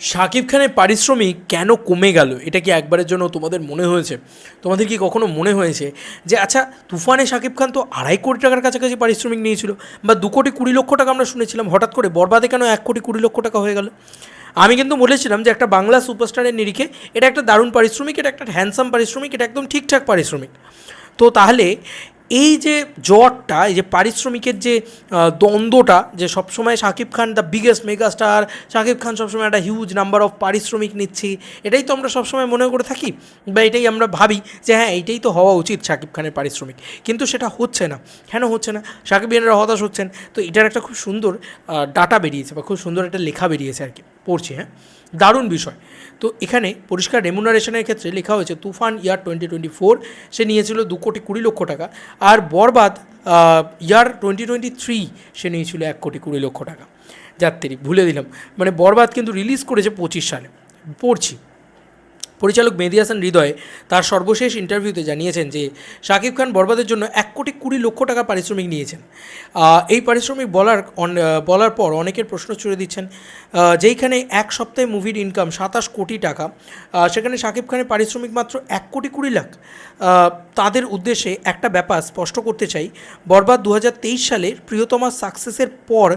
শাকিব খানের পারিশ্রমিক কেন কমে গেল? এটা কি একবারের জন্য তোমাদের মনে হয়েছে? তোমাদের কি কখনো মনে হয়েছে যে আচ্ছা তুফানে শাকিব খান তো আড়াই কোটি টাকার কাছাকাছি পারিশ্রমিক নিয়েছিল, বা দু কোটি কুড়ি লক্ষ টাকা আমরা শুনেছিলাম, হঠাৎ করে বরবাদে কেন এক কোটি কুড়ি লক্ষ টাকা হয়ে গেল? আমি কিন্তু বলেছিলাম যে, একটা বাংলা সুপারস্টারের নিরিখে এটা একটা দারুণ পারিশ্রমিক, এটা একটা হ্যান্ডসাম পারিশ্রমিক, এটা একদম ঠিকঠাক পারিশ্রমিক। তো তাহলে এই যে জটটা এই যে পারিশ্রমিকের যে দ্বন্দ্বটা, যে সবসময় Shakib Khan the biggest megastar Shakib Khan সবসময় একটা হিউজ নাম্বার অফ পারিশ্রমিক নিচ্ছি, এটাই তো আমরা সবসময় মনে করে থাকি বা এটাই আমরা ভাবি যে হ্যাঁ এইটাই তো হওয়া উচিত শাকিব খানের পারিশ্রমিক। কিন্তু সেটা হচ্ছে না। কেন হচ্ছে না? শাকিব খানেরা হতাশ হচ্ছেন। তো এটার একটা খুব সুন্দর ডাটা বেরিয়েছে বা খুব সুন্দর একটা লেখা বেরিয়েছে আর কি। পড়ছি হ্যাঁ? দারুণ বিষয়। তো এখানে পরিষ্কার রেমুনারেশনের ক্ষেত্রে লেখা হয়েছে, Toofan year twenty twenty four সে নিয়েছিল দু কোটি কুড়ি লক্ষ টাকা, আর Borbaad year twenty twenty three সে নিয়েছিল এক কোটি কুড়ি লক্ষ টাকা। যাত্রী, ভুলে দিলাম। মানে বরবাদ কিন্তু রিলিজ করেছে পঁচিশ সালে। পড়ছি। পরিচালক মেহেদি হাসান হৃদয় তার সর্বশেষ ইন্টারভিউতে জানিয়েছেন যে, শাকিব খান বরবাদের জন্য এক কোটি কুড়ি লক্ষ টাকা পারিশ্রমিক নিয়েছেন। এই পারিশ্রমিক বলার বলার পর অনেকের প্রশ্ন ছুড়ে দিচ্ছেন যেইখানে এক সপ্তাহে মুভির ইনকাম সাতাশ কোটি টাকা সেখানে শাকিব খানের পারিশ্রমিক মাত্র এক কোটি কুড়ি লাখ। তাদের উদ্দেশ্যে একটা ব্যাপার স্পষ্ট করতে চাই, বরবাদ দু হাজার তেইশ সালের প্রিয়তমা সাকসেসের পর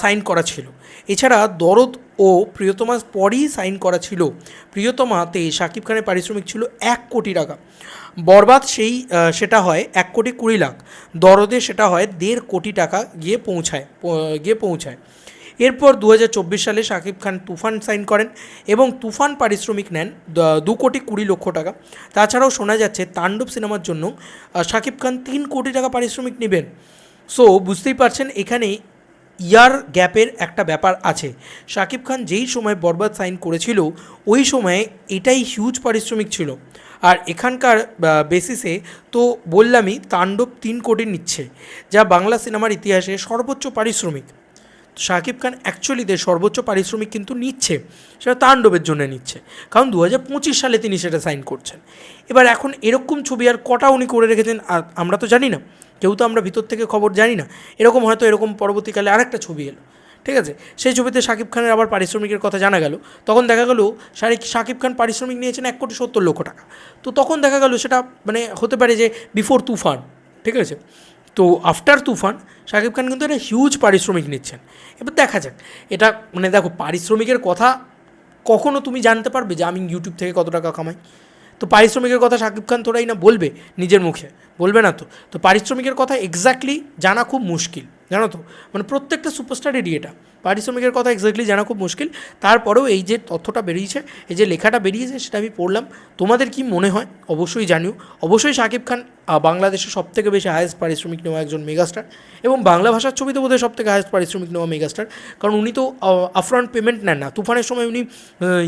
সাইন করা ছিল। এছাড়া দরদ ও প্রিয়তমার পরই সাইন করা ছিল। প্রিয়তমাতে শাকিব খানের পারিশ্রমিক ছিল এক কোটি টাকা। বরবাদ সেই সেটা হয় এক কোটি কুড়ি লাখ। দরদে সেটা হয় দেড় কোটি টাকা গিয়ে পৌঁছায় গিয়ে পৌঁছায়। এরপর দু হাজার চব্বিশ সালে শাকিব খান তুফান সাইন করেন এবং তুফান পারিশ্রমিক নেন দু কোটি কুড়ি লক্ষ টাকা। তাছাড়াও শোনা যাচ্ছে তাণ্ডব সিনেমার জন্য শাকিব খান তিন কোটি টাকা পারিশ্রমিক নেবেন। সো বুঝতেই পারছেন এখানে ইয়ার গ্যাপের একটা ব্যাপার আছে। শাকিব খান যেই সময় বরবাদ সাইন করেছিল, ওই সময়ে এটাই হিউজ পারিশ্রমিক ছিল। আর এখানকার বেসিসে তো বললামই, তাণ্ডব তিন কোটি নিচ্ছে, যা বাংলা সিনেমার ইতিহাসে সর্বোচ্চ পারিশ্রমিক। শাকিব খান অ্যাকচুয়ালিতে সর্বোচ্চ পারিশ্রমিক কিন্তু নিচ্ছে, সেটা তাণ্ডবের জন্য নিচ্ছে। কারণ দু হাজার পঁচিশ সালে তিনি সেটা সাইন করছেন। এবার এখন এরকম ছবি আর কটা উনি করে রেখেছেন, আর আমরা তো জানি না। কেউ তো আমরা ভিতর থেকে খবর জানি না। এরকম হয়তো এরকম পরবর্তীকালে আরেকটা ছবি এলো। ঠিক আছে? সেই ছবিতে শাকিব খানের আবার পারিশ্রমিকের কথা জানা গেল। তখন দেখা গেল শারিক, শাকিব খান পারিশ্রমিক নিয়েছেন এক কোটি সত্তর লক্ষ টাকা। তো তখন দেখা গেল সেটা মানে হতে পারে যে বিফোর তুফান। ঠিক আছে? তো আফটার তুফান শাকিব খান কিন্তু একটা হিউজ পারিশ্রমিক নিচ্ছেন। এবার দেখা যাক, এটা মানে দেখো পারিশ্রমিকের কথা কখনও তুমি জানতে পারবে যে আমি ইউটিউব থেকে কত টাকা কামাই? তো পারিশ্রমিকের কথা শাকিব খান তোরাই না বলবে নিজের মুখে, বলবে না তো। তো পারিশ্রমিকের কথা এক্স্যাক্টলি জানা খুব মুশকিল। জানো তো? মানে প্রত্যেকটা সুপারস্টারেরই এটা। পারিশ্রমিকের কথা এক্স্যাক্টলি জানা খুব মুশকিল। তারপরেও এই যে তথ্যটা বেরিয়েছে, এই যে লেখাটা বেরিয়েছে, সেটা আমি পড়লাম। তোমাদের কি মনে হয়? অবশ্যই জানিও। অবশ্যই শাকিব খান বাংলাদেশের সব থেকে বেশি হায়েস্ট পারিশ্রমিক নেওয়া একজন মেগাস্টার এবং বাংলা ভাষার ছবিতে বোধহয় সব থেকে হায়েস্ট পারিশ্রমিক নেওয়া মেগাস্টার কারণ উনি তো আফ্রন্ট পেমেন্ট নেন না। তুফানের সময় উনি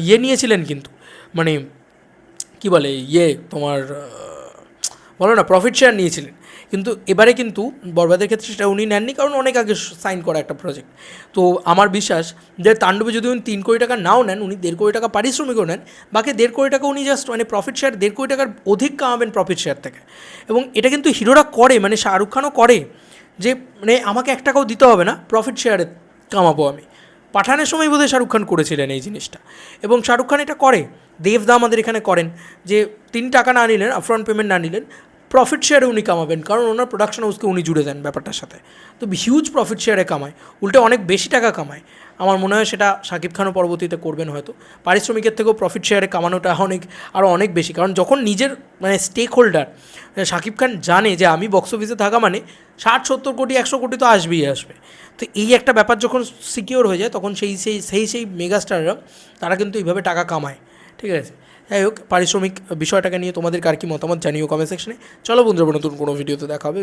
ইয়ে নিয়েছিলেন কিন্তু। মানে কি বলে ইয়ে তোমার বলো না প্রফিট শেয়ার নিয়েছিলেন। কিন্তু এবারে কিন্তু বরবাদের ক্ষেত্রে সেটা উনি নেননি, কারণ অনেক আগে সাইন করা একটা প্রজেক্ট তো আমার বিশ্বাস যে তাণ্ডবে যদি উনি তিন কোটি টাকা নাও নেন, উনি দেড় কোটি টাকা পারিশ্রমিকও নেন, বাকি দেড় কোটি টাকা উনি জাস্ট মানে প্রফিট শেয়ার দেড় কোটি টাকার অধিক কামাবেন প্রফিট শেয়ার থেকে। এবং এটা কিন্তু হিরোরা করে মানে শাহরুখ খানও করে, যে মানে আমাকে এক টাকাও দিতে হবে না প্রফিট শেয়ারে কামাবো আমি। পাঠানের সময় বোধহয় শাহরুখ খান করেছিলেন এই জিনিসটা। এবং শাহরুখ খান এটা করে। দেবদা আমাদের এখানে করেন, যে তিন টাকা না নিলেন আপফ্রন্ট পেমেন্ট না নিলেন প্রফিট শেয়ারে উনি কামাবেন, কারণ ওনার প্রোডাকশন হাউসকে উনি জুড়ে দেন ব্যাপারটার সাথে। তো হিউজ প্রফিট শেয়ারে কামায়, উল্টে অনেক বেশি টাকা কামায়। আমার মনে হয় সেটা শাকিব খানও পরবর্তীতে করবেন হয়তো। পারিশ্রমিকের থেকেও প্রফিট শেয়ারে কামানোটা অনেক আরও অনেক বেশি। কারণ যখন নিজের মানে স্টেক হোল্ডার শাকিব খান জানে যে আমি বক্স অফিসে থাকা মানে ষাট, সত্তর কোটি, একশো কোটি তো আসবেই, আসবে। তো এই একটা ব্যাপার যখন সিকিওর হয়ে যায়, তখন সেই সেই সেই সেই মেগাস্টাররা তারা কিন্তু এইভাবে টাকা কামায়। ঠিক আছে? যাই হোক, পারিশ্রমিক বিষয়টাকে নিয়ে তোমাদের কার কি মতামত জানিও কমেন্ট সেকশনে চলো বন্ধুরা, নতুন কোনো ভিডিওতে দেখা হবে